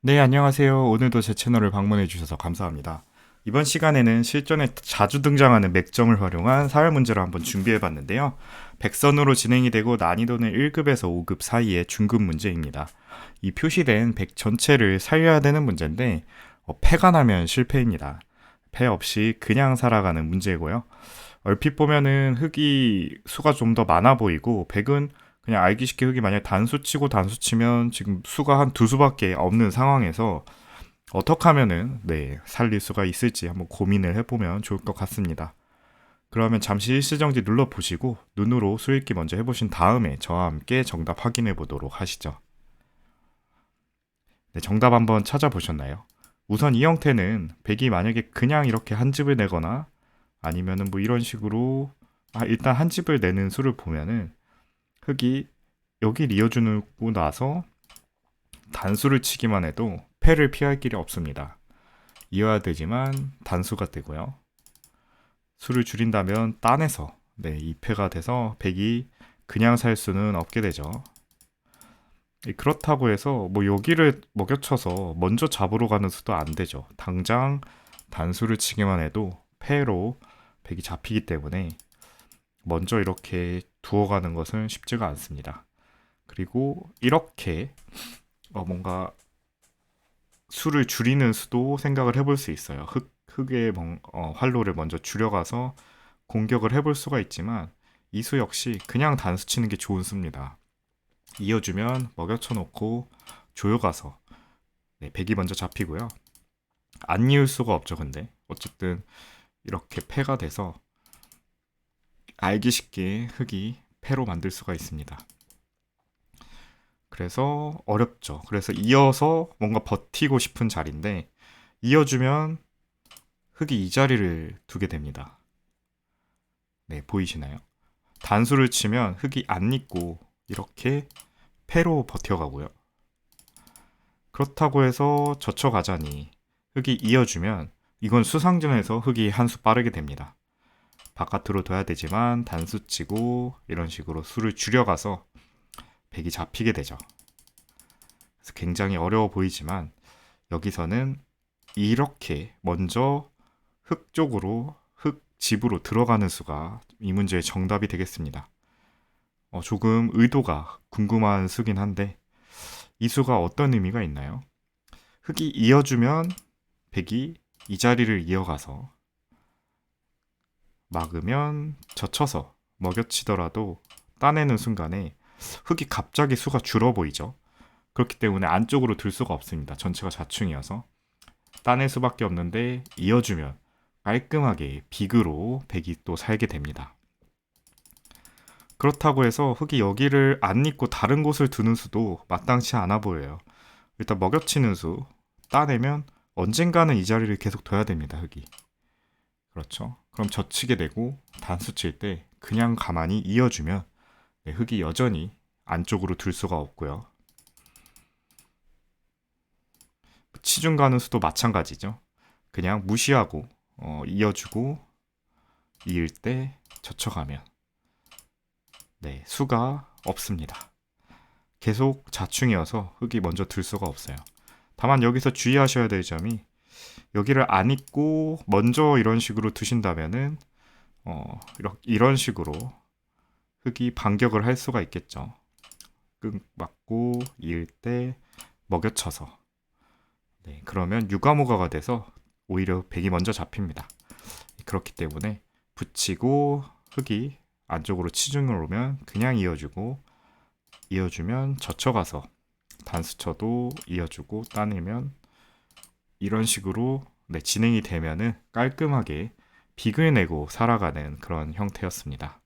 네, 안녕하세요. 오늘도 제 채널을 방문해 주셔서 감사합니다. 이번 시간에는 실전에 자주 등장하는 맥점을 활용한 사회 문제를 한번 준비해 봤는데요. 백선으로 진행이 되고 난이도는 1급에서 5급 사이의 중급 문제입니다. 이 표시된 백 전체를 살려야 되는 문제인데 어, 패가 나면 실패입니다. 패 없이 그냥 살아가는 문제고요. 얼핏 보면은 흙이 수가 좀 더 많아 보이고 백은 그냥 알기 쉽게 흙이 만약 단수 치고 단수 치면 지금 수가 한 두 수밖에 없는 상황에서 어떻게 하면은 네 살릴 수가 있을지 한번 고민을 해보면 좋을 것 같습니다. 그러면 잠시 일시정지 눌러 보시고 눈으로 수읽기 먼저 해보신 다음에 저와 함께 정답 확인해 보도록 하시죠. 네, 정답 한번 찾아보셨나요? 우선 이 형태는 백이 만약에 그냥 이렇게 한 집을 내거나 아니면은 뭐 이런 식으로 아 일단 한 집을 내는 수를 보면은 흙이 여기 이어주고 나서 단수를 치기만 해도 패를 피할 길이 없습니다. 이어야 되지만 단수가 되고요. 수를 줄인다면 딴에서 네, 2패가 돼서 백이 그냥 살 수는 없게 되죠. 그렇다고 해서 뭐 여기를 먹여쳐서 먼저 잡으러 가는 수도 안 되죠. 당장 단수를 치기만 해도 패로 백이 잡히기 때문에 먼저 이렇게 두어가는 것은 쉽지가 않습니다. 그리고 이렇게 어 뭔가 수를 줄이는 수도 생각을 해볼 수 있어요. 흙, 흙의 어, 활로를 먼저 줄여가서 공격을 해볼 수가 있지만 이 수 역시 그냥 단수 치는 게 좋은 수입니다. 이어주면 먹여쳐 놓고 조여가서 네, 백이 먼저 잡히고요. 안 이을 수가 없죠, 근데. 어쨌든 이렇게 패가 돼서 알기 쉽게 흙이 패로 만들 수가 있습니다. 그래서 어렵죠. 그래서 이어서 뭔가 버티고 싶은 자리인데 이어주면 흙이 이 자리를 두게 됩니다. 네, 보이시나요? 단수를 치면 흙이 안 잊고 이렇게 패로 버텨가고요. 그렇다고 해서 젖혀가자니 흙이 이어주면 이건 수상전에서 흙이 한 수 빠르게 됩니다. 바깥으로 둬야 되지만 단수 치고 이런 식으로 수를 줄여가서 백이 잡히게 되죠. 그래서 굉장히 어려워 보이지만 여기서는 이렇게 먼저 흙 쪽으로 흙 집으로 들어가는 수가 이 문제의 정답이 되겠습니다. 어, 조금 의도가 궁금한 수긴 한데 이 수가 어떤 의미가 있나요? 흙이 이어주면 백이 이 자리를 이어가서 막으면 젖혀서 먹여치더라도 따내는 순간에 흙이 갑자기 수가 줄어 보이죠. 그렇기 때문에 안쪽으로 들 수가 없습니다. 전체가 좌충이어서 따낼 수밖에 없는데 이어주면 깔끔하게 비그로 백이 또 살게 됩니다. 그렇다고 해서 흙이 여기를 안 잊고 다른 곳을 두는 수도 마땅치 않아 보여요. 일단 먹여치는 수 따내면 언젠가는 이 자리를 계속 둬야 됩니다. 흙이. 그렇죠. 그럼 젖히게 되고 단수 칠 때 그냥 가만히 이어주면 네, 흙이 여전히 안쪽으로 들 수가 없고요. 치중 가는 수도 마찬가지죠. 그냥 무시하고 어, 이어주고 이을 때 젖혀가면 네 수가 없습니다. 계속 자충이어서 흙이 먼저 들 수가 없어요. 다만 여기서 주의하셔야 될 점이 여기를 안 입고 먼저 이런 식으로 두신다면은 어, 이런 식으로 흙이 반격을 할 수가 있겠죠. 끙 맞고 이을 때 먹여쳐서 네, 그러면 유가무가가 돼서 오히려 백이 먼저 잡힙니다. 그렇기 때문에 붙이고 흙이 안쪽으로 치중을 오면 그냥 이어주고 이어주면 젖혀가서 단수쳐도 이어주고 따내면 이런 식으로 네, 진행이 되면은 깔끔하게 빅을 내고 살아가는 그런 형태였습니다.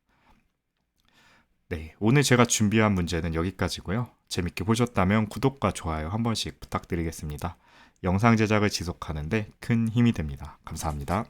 네, 오늘 제가 준비한 문제는 여기까지고요. 재밌게 보셨다면 구독과 좋아요 한 번씩 부탁드리겠습니다. 영상 제작을 지속하는데 큰 힘이 됩니다. 감사합니다.